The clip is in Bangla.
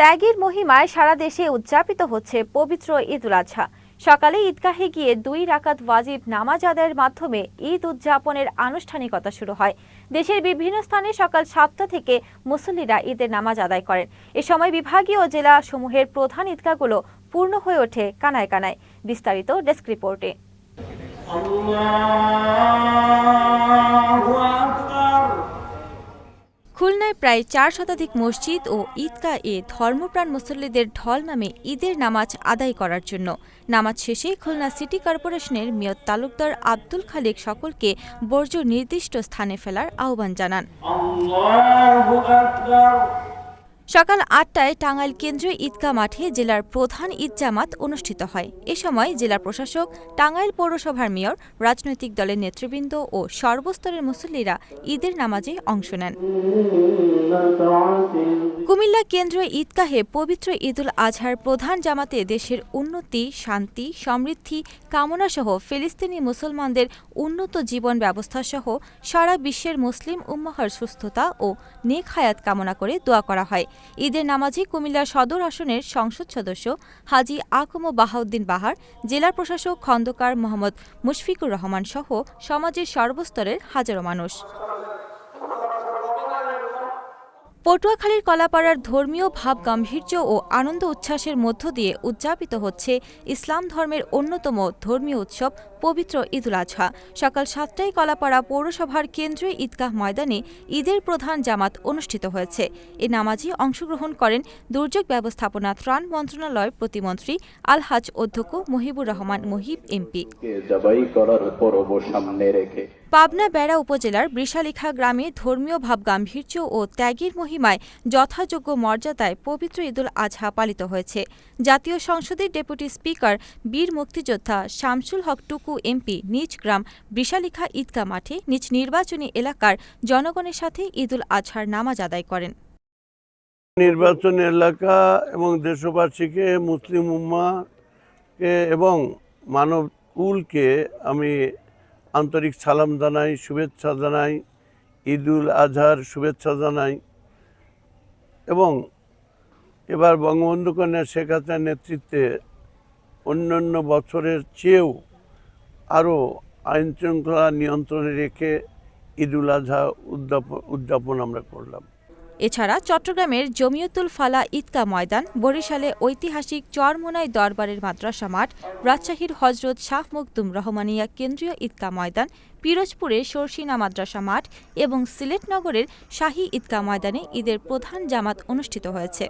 ত্যাগের মহিমায় সারা দেশে উদযাপিত হচ্ছে পবিত্র ঈদুল আজহা সকালে ঈদগাহে গিয়ে দুই রাকাত ওয়াজিব নামাজ আদায়ের মাধ্যমে ঈদ উদযাপনের আনুষ্ঠানিকতা শুরু হয়। দেশের বিভিন্ন স্থানে সকাল সাতটা থেকে মুসল্লিরা ঈদের নামাজ আদায় করেন। এ সময় বিভাগীয় জেলা সমূহের প্রধান ঈদগাহগুলো পূর্ণ হয়ে ওঠে কানায় কানায়। বিস্তারিত ডেস্ক রিপোর্টে। প্রায় চার শতাধিক মসজিদ ও ঈদকা এ ধর্মপ্রাণ মুসল্লিদের ঢল নামে ঈদের নামাজ আদায় করার জন্য। নামাজ শেষে খুলনা সিটি কর্পোরেশনের মেয়র তালুকদার আব্দুল খালেক সকলকে বর্জ্য নির্দিষ্ট স্থানে ফেলার আহ্বান জানান। সকাল আটটায় টাঙ্গাইল কেন্দ্রীয় ঈদগাহ মাঠে জেলার প্রধান ঈদ জামাত অনুষ্ঠিত হয়। এ সময় জেলা প্রশাসক, টাঙ্গাইল পৌরসভার মেয়র, রাজনৈতিক দলের নেতৃবৃন্দ ও সর্বস্তরের মুসল্লিরা ঈদের নামাজে অংশ নেন। কুমিল্লা কেন্দ্রীয় ঈদগাহে পবিত্র ঈদুল আজহার প্রধান জামাতে দেশের উন্নতি, শান্তি, সমৃদ্ধি, কামনাসহ ফিলিস্তিনি মুসলমানদের উন্নত জীবন ব্যবস্থা সহ সারা বিশ্বের মুসলিম উম্মাহর সুস্থতা ও নেক হায়াত কামনা করে দোয়া করা হয়। ঈদের নামাজে কুমিল্লা সদর আসনের সংসদ সদস্য হাজি আকম বাহাউদ্দিন বাহার, জেলা প্রশাসক খন্দকার মোহাম্মদ মুশফিকুর রহমান সহ সমাজের সর্বস্তরের হাজারো মানুষ। পটুয়াখালীর কলাপাড়ার ধর্মীয় ভাব গাম্ভীর্য ও আনন্দ উচ্ছ্বাসের মধ্য দিয়ে উদযাপিত হচ্ছে ইসলাম ধর্মের অন্যতম ধর্মীয় উৎসব পবিত্র ঈদুল আজহা। সকাল সাতটায় কলাপাড়া পৌরসভার কেন্দ্রীয় ঈদগাহ ময়দানে ঈদের প্রধান জামাত অনুষ্ঠিত হয়েছে। এ নামাজে অংশগ্রহণ করেন দুর্যোগ ব্যবস্থাপনা ত্রাণ মন্ত্রণালয়ের প্রতিমন্ত্রী, আলহাজ অধ্যক্ষ মহিবুর রহমান মহিব, এমপি। সামনে রেখে পাবনা বেড়া উপজেলার বৃষালিখা গ্রামে ধর্মীয় ভাব গাম্ভীর্য ও ত্যাগের মহিমায় যথাযোগ্য মর্যাদায় পবিত্র ঈদুল আজহা পালিত হয়েছে। জাতীয় সংসদের ডেপুটি স্পিকার, বীর মুক্তিযোদ্ধা শামসুল হক টুকু এমপি নিজ গ্রাম বৃষালিখা ঈদগাহ মাঠে নিজ নির্বাচনী এলাকার জনগণের সাথে ঈদুল আজহার নামাজ আদায় করেন। নির্বাচন এলাকা এবং দেশবাসীকে, মুসলিম উম্মাকে এবং মানব কুলকে আমি আন্তরিক সালাম জানাই, শুভেচ্ছা জানাই, ঈদুল আজহার শুভেচ্ছা জানাই এবং এবার বঙ্গবন্ধু কন্যা শেখ হাসিনার নেতৃত্বে অন্যান্য বছরের চেয়েও আরও আইন শৃঙ্খলা নিয়ন্ত্রণে রেখে ঈদুল আজহা উদযাপন উদযাপন আমরা করলাম। এছাড়া চট্টগ্রামের জমিয়তুল ফালা ঈদকা ময়দান, বরিশালে ঐতিহাসিক চরমোনাই দরবারের মাদ্রাসা মাঠ, রাজশাহীর হজরত শাহ মুকদুম রহমানিয়া কেন্দ্রীয় ঈদকা ময়দান পিরোজপুরের সরসিনা মাদ্রাসা মাঠ এবং সিলেট নগরের শাহী ঈদকা ময়দানে ঈদের প্রধান জামাত অনুষ্ঠিত হয়েছে।